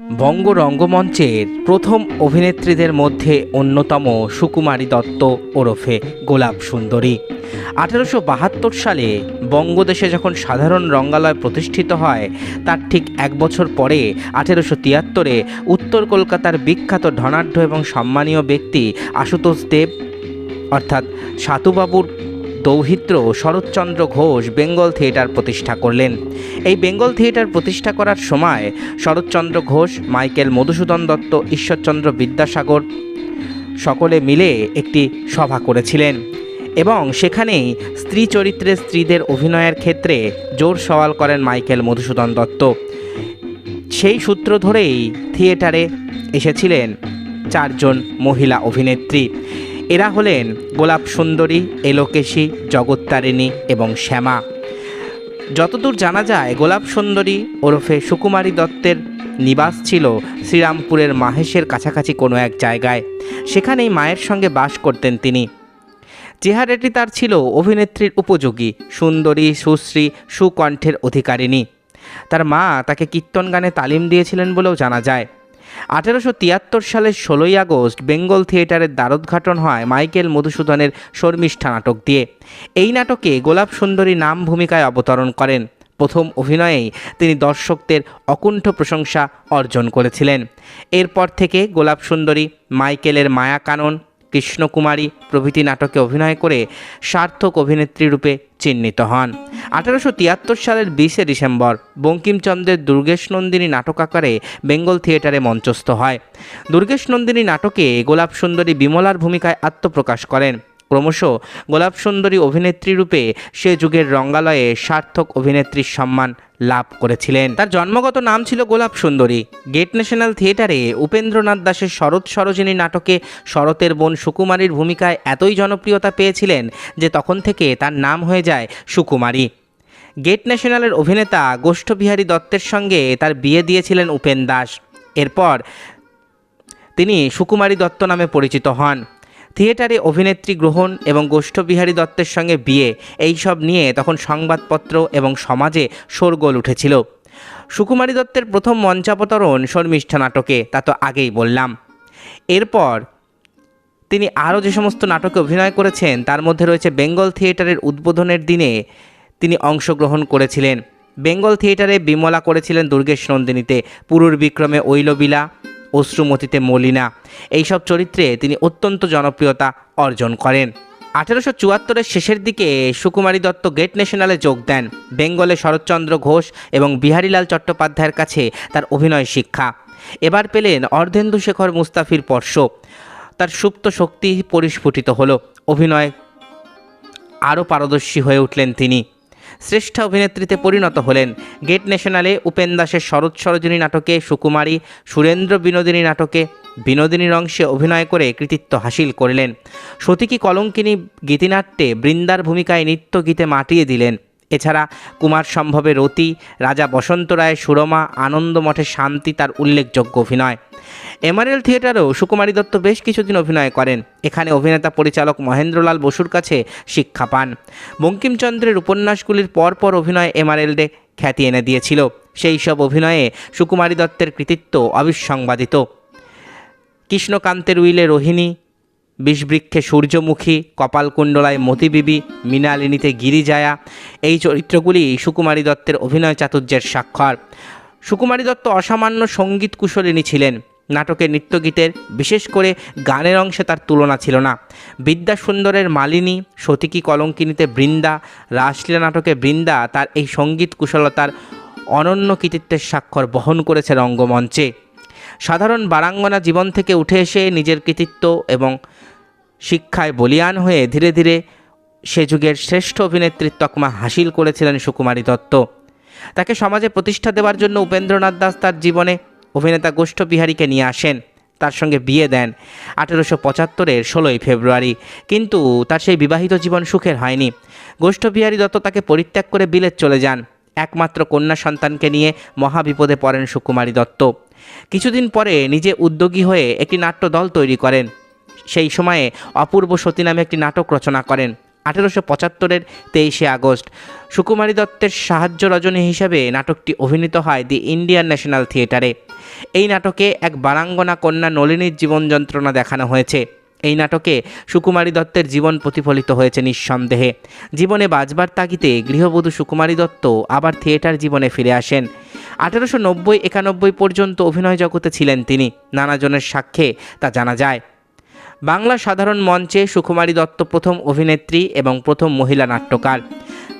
বঙ্গ রঙ্গমঞ্চের প্রথম অভিনেত্রীদের মধ্যে অন্যতম সুকুমারী দত্ত ওরফে গোলাপ সুন্দরী। আঠেরোশো বাহাত্তর সালে বঙ্গদেশে যখন সাধারণ রঙ্গালয় প্রতিষ্ঠিত হয়, তার ঠিক এক বছর পরে আঠেরোশো তিয়াত্তরে উত্তর কলকাতার বিখ্যাত ধনাঢ্য এবং সম্মানীয় ব্যক্তি আশুতোষ দেব, অর্থাৎ সাতুবাবুর দৌহিত্র শরৎচন্দ্র ঘোষ বেঙ্গল থিয়েটার প্রতিষ্ঠা করলেন। এই বেঙ্গল থিয়েটার প্রতিষ্ঠা করার সময় শরৎচন্দ্র ঘোষ, মাইকেল মধুসূদন দত্ত, ঈশ্বরচন্দ্র বিদ্যাসাগর সকলে মিলে একটি সভা করেছিলেন এবং সেখানেই স্ত্রী চরিত্রে স্ত্রীদের অভিনয়ের ক্ষেত্রে জোর সওয়াল করেন মাইকেল মধুসূদন দত্ত। সেই সূত্র ধরেই থিয়েটারে এসেছিলেন চারজন মহিলা অভিনেত্রী। এরা হলেন গোলাপ সুন্দরী, এলোকেশী, জগত্তারিণী এবং শ্যামা। যতদূর জানা যায়, গোলাপ সুন্দরী ওরফে সুকুমারী দত্তের নিবাস ছিল শ্রীরামপুরের মাহেশের কাছাকাছি কোনো এক জায়গায়। সেখানেই মায়ের সঙ্গে বাস করতেন তিনি। চেহারাটি তার ছিল অভিনেত্রীর উপযোগী, সুন্দরী, সুশ্রী, সুকণ্ঠের অধিকারিণী। তার মা তাকে কীর্তন গানে তালিম দিয়েছিলেন বলেও জানা যায়। আঠেরোশো তিয়াত্তর সালের ষোলোই আগস্ট বেঙ্গল থিয়েটারের দ্বারোদ্ঘাটন হয় মাইকেল মধুসূদনের শর্মিষ্ঠা নাটক দিয়ে। এই নাটকে গোলাপ সুন্দরী নাম ভূমিকায় অবতরণ করেন। প্রথম অভিনয়েই তিনি দর্শকদের অকুণ্ঠ প্রশংসা অর্জন করেছিলেন। এরপর থেকে গোলাপ সুন্দরী, মাইকেলের মায়া কানন কৃষ্ণকুমারী প্রভৃতি নাটকে অভিনয় করে সার্থক অভিনেত্রী রূপে চিহ্নিত হন। আঠারোশো তিয়াত্তর সালের বিশে ডিসেম্বর বঙ্কিমচন্দ্রের দুর্গেশ নন্দিনী নাটক আকারে বেঙ্গল থিয়েটারে মঞ্চস্থ হয়। দুর্গেশ নন্দিনী নাটকে গোলাপ সুন্দরী বিমলার ভূমিকায় আত্মপ্রকাশ করেন। ক্রমশ গোলাপ সুন্দরী অভিনেত্রী রূপে সে যুগের রঙ্গালয়ে সার্থক অভিনেত্রীর সম্মান লাভ করেছিলেন। তার জন্মগত নাম ছিল গোলাপ সুন্দরী গেট ন্যাশনাল থিয়েটারে উপেন্দ্রনাথ দাসের শরৎ সরোজিনী নাটকে শরতের বোন সুকুমারীর ভূমিকায় এতই জনপ্রিয়তা পেয়েছিলেন যে তখন থেকে তার নাম হয়ে যায় সুকুমারী। গেট ন্যাশনালের অভিনেতা গোষ্ঠবিহারী দত্তের সঙ্গে তার বিয়ে দিয়েছিলেন উপেন দাস এরপর তিনি সুকুমারী দত্ত নামে পরিচিত হন। থিয়েটারে অভিনেত্রী গ্রহণ এবং গোষ্ঠবিহারী দত্তের সঙ্গে বিয়ে, এই সব নিয়ে তখন সংবাদপত্র এবং সমাজে শোরগোল উঠেছিল। সুকুমারী দত্তের প্রথম মঞ্চাবতরণ শর্মিষ্ঠা নাটকে, তা তো আগেই বললাম। এরপর তিনি আরও যে সমস্ত নাটকে অভিনয় করেছেন, তার মধ্যে রয়েছে বেঙ্গল থিয়েটারের উদ্বোধনের দিনে তিনি অংশগ্রহণ করেছিলেন। বেঙ্গল থিয়েটারে বিমলা করেছিলেন দুর্গেশ নন্দিনীতে, পুরুর বিক্রমে ঐলবিলা। অশ্রুমতিতে মলিনা। এইসব চরিত্রে তিনি অত্যন্ত জনপ্রিয়তা অর্জন করেন। আঠেরোশো চুয়াত্তরের শেষের দিকে সুকুমারী দত্ত গেট ন্যাশনালে যোগ দেন। বেঙ্গলে শরৎচন্দ্র ঘোষ এবং বিহারীলাল চট্টোপাধ্যায়ের কাছে তার অভিনয় শিক্ষা। এবার পেলেন অর্ধেন্দু শেখর মুস্তাফির পর্শ তার সুপ্ত শক্তি পরিস্ফুটিত হলো। অভিনয় আরও পারদর্শী হয়ে উঠলেন তিনি। শ্রেষ্ঠ অভিনেত্রীতে পরিণত হলেন। গেট ন্যাশনালে উপেন দাসের শরৎ সরোজিনী নাটকে সুকুমারী, সুরেন্দ্র বিনোদিনী নাটকে বিনোদিনীর অংশে অভিনয় করে কৃতিত্ব হাসিল করলেন। সতীকী কলঙ্কিনী গীতিনাট্যে বৃন্দার ভূমিকায় নৃত্য গীতে মাটিয়ে দিলেন। এছাড়া কুমার সম্ভবে রতি রাজা বসন্ত রায় সুরমা আনন্দমঠে শান্তি তার উল্লেখযোগ্য অভিনয়। এমআরএল থিয়েটারেও সুকুমারী দত্ত বেশ কিছুদিন অভিনয় করেন। এখানে অভিনেতা পরিচালক মহেন্দ্রলাল বসুর কাছে শিক্ষা পান। বঙ্কিমচন্দ্রের উপন্যাসগুলির পরপর অভিনয় এমারেল্ডে খ্যাতি এনে দিয়েছিল। সেই সব অভিনয়ে সুকুমারী দত্তের কৃতিত্ব অবিসংবাদিত। কৃষ্ণকান্তের উইলে রোহিণী বিষবৃক্ষে সূর্যমুখী, কপালকুণ্ডলায় মতিবিবি, মৃণালিনীতে গিরিজায়া। এই চরিত্রগুলি সুকুমারী দত্তের অভিনয় চাতুর্যের স্বাক্ষর। সুকুমারী দত্ত অসামান্য সংগীত কুশলিনী ছিলেন। নাটকের নৃত্যগীতের বিশেষ করে গানের অংশে তার তুলনা ছিল না। বিদ্যাসুন্দরের মালিনী, সতীকী কলঙ্কিনীতে বৃন্দা, রাসলীলা নাটকে বৃন্দা তার এই সংগীত কুশলতার অনন্য কৃতিত্বের স্বাক্ষর বহন করেছে রঙ্গমঞ্চে। সাধারণ বারাঙ্গনা জীবন থেকে উঠে এসে নিজের কৃতিত্ব এবং শিক্ষায় বলিয়ান হয়ে ধীরে ধীরে সে যুগের শ্রেষ্ঠ অভিনেত্রীর তকমা হাসিল করেছিলেন সুকুমারী দত্ত। তাকে সমাজে প্রতিষ্ঠা দেওয়ার জন্য উপেন্দ্রনাথ দাস তার জীবনে অভিনেতা গোষ্ঠ বিহারীকে নিয়ে আসেন। তার সঙ্গে বিয়ে দেন আঠেরোশো পঁচাত্তরের ষোলোই ফেব্রুয়ারি। কিন্তু তার সেই বিবাহিত জীবন সুখের হয়নি। গোষ্ঠ বিহারী দত্ত তাকে পরিত্যাগ করে বিলেত চলে যান। একমাত্র কন্যা সন্তানকে নিয়ে মহাবিপদে পড়েন সুকুমারী দত্ত। কিছুদিন পরে নিজে উদ্যোগী হয়ে একটি নাট্যদল তৈরি করেন। সেই সময়ে অপূর্ব সতী নামে একটি নাটক রচনা করেন আঠেরোশো পঁচাত্তরের তেইশে আগস্ট। সুকুমারী দত্তের সাহায্য রজনী হিসাবে নাটকটি অভিনীত হয় দি ইন্ডিয়ান ন্যাশনাল থিয়েটারে। এই নাটকে এক বারাঙ্গনা কন্যা নলিনীর জীবন যন্ত্রণা দেখানো হয়েছে। এই নাটকে সুকুমারী দত্তের জীবন প্রতিফলিত হয়েছে নিঃসন্দেহে। জীবনে বাজবার তাগিতে গৃহবধূ সুকুমারী দত্ত আবার থিয়েটার জীবনে ফিরে আসেন। আঠেরোশো নব্বই একানব্বই পর্যন্ত অভিনয় জগতে ছিলেন তিনি। নানাজনের সাক্ষ্যে তা জানা যায়। বাংলা সাধারণ মঞ্চে সুকুমারী দত্ত প্রথম অভিনেত্রী এবং প্রথম মহিলা নাট্যকার।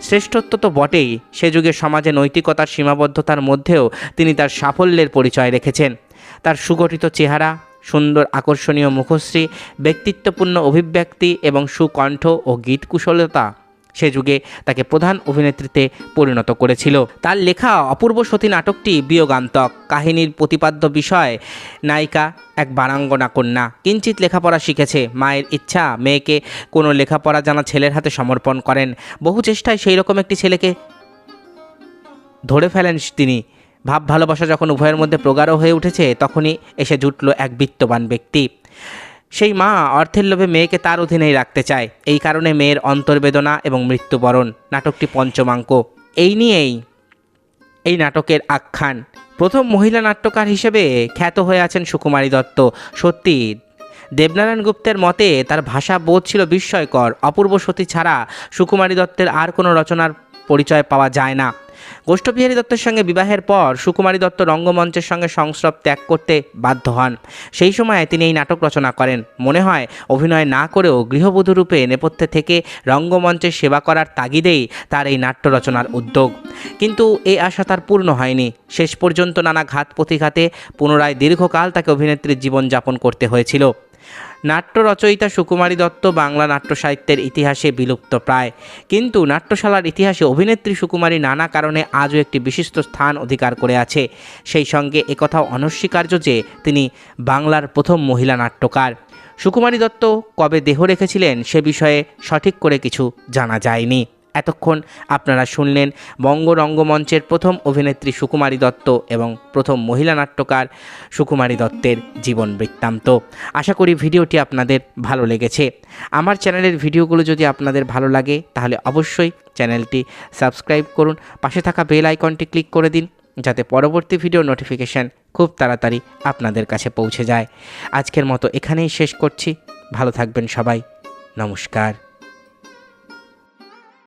শ্রেষ্ঠত্ব তো বটেই, সে যুগে সমাজে নৈতিকতার সীমাবদ্ধতার মধ্যেও তিনি তার সাফল্যের পরিচয় রেখেছেন। তার সুগঠিত চেহারা, সুন্দর আকর্ষণীয় মুখশ্রী, ব্যক্তিত্বপূর্ণ অভিব্যক্তি এবং সুকণ্ঠ ও গীত কুশলতা সে যুগে তাকে প্রধান অভিনেত্রীতে পরিণত করেছিল। তার লেখা অপূর্ব সতী নাটকটি বিয়োগান্তক। কাহিনীর প্রতিপাদ্য বিষয়, নায়িকা এক বারাঙ্গনা কন্যা। কিঞ্চিত লেখাপড়া শিখেছে, মায়ের ইচ্ছা, মেয়েকে কোনো লেখাপড়া জানা ছেলের হাতে সমর্পণ করেন। বহু চেষ্টায় সেই রকম একটি ছেলেকে ধরে ফেলেন তিনি। ভাব ভালোবাসা যখন উভয়ের মধ্যে প্রগাঢ় হয়ে উঠেছে, তখনই এসে জুটল এক বিত্তবান ব্যক্তি। সেই মা অর্থের লোভে মেয়েকে তার অধীনেই রাখতে চায়। এই কারণে মেয়ের অন্তর্বেদনা এবং মৃত্যুবরণ। নাটকটি পঞ্চমাঙ্ক। এই নিয়েই এই নাটকের আখ্যান। প্রথম মহিলা নাট্যকার হিসেবে খ্যাত হয়ে আছেন সুকুমারী দত্ত। সত্যি, দেবনারায়ণ গুপ্তের মতে তার ভাষা বোধ ছিল বিস্ময়কর। অপূর্ব সতী ছাড়া সুকুমারী দত্তের আর কোনো রচনার পরিচয় পাওয়া যায় না। গোষ্ঠবিহারী দত্তের সঙ্গে বিবাহের পর সুকুমারী দত্ত রঙ্গমঞ্চের সঙ্গে সংস্রব ত্যাগ করতে বাধ্য হন। সেই সময়ে তিনি এই নাটক রচনা করেন। মনে হয়, অভিনয় না করেও গৃহবধূরূপে নেপথ্যে থেকে রঙ্গমঞ্চে সেবা করার তাগিদেই তার এই নাট্য রচনার উদ্যোগ। কিন্তু এই আশা তার পূর্ণ হয়নি। শেষ পর্যন্ত নানা ঘাত প্রতিঘাতে পুনরায় দীর্ঘকাল তাকে অভিনেত্রীর জীবনযাপন করতে হয়েছিল। নাট্য রচয়িতা সুকুমারী দত্ত বাংলা নাট্য সাহিত্যের ইতিহাসে বিলুপ্ত প্রায়। কিন্তু নাট্যশালার ইতিহাসে অভিনেত্রী সুকুমারী নানা কারণে আজও একটি বিশিষ্ট স্থান অধিকার করে আছে। সেই সঙ্গে একথাও অনস্বীকার্য যে তিনি বাংলার প্রথম মহিলা নাট্যকার। সুকুমারী দত্ত কবে দেহ রেখেছিলেন সে বিষয়ে সঠিক করে কিছু জানা যায়নি। এতক্ষণ আপনারা শুনলেন বঙ্গ রঙ্গমঞ্চের প্রথম অভিনেত্রী সুকুমারী দত্ত এবং প্রথম মহিলা নাট্যকার সুকুমারী দত্তের জীবন বৃত্তান্ত। আশা করি ভিডিওটি আপনাদের ভালো লেগেছে। আমার চ্যানেলের ভিডিওগুলো যদি আপনাদের ভালো লাগে, তাহলে অবশ্যই চ্যানেলটি সাবস্ক্রাইব করুন, পাশে থাকা বেল আইকনটি ক্লিক করে দিন, যাতে পরবর্তী ভিডিও নোটিফিকেশান খুব তাড়াতাড়ি আপনাদের কাছে পৌঁছে যায়। আজকের মতো এখানেই শেষ করছি। ভালো থাকবেন সবাই। নমস্কার।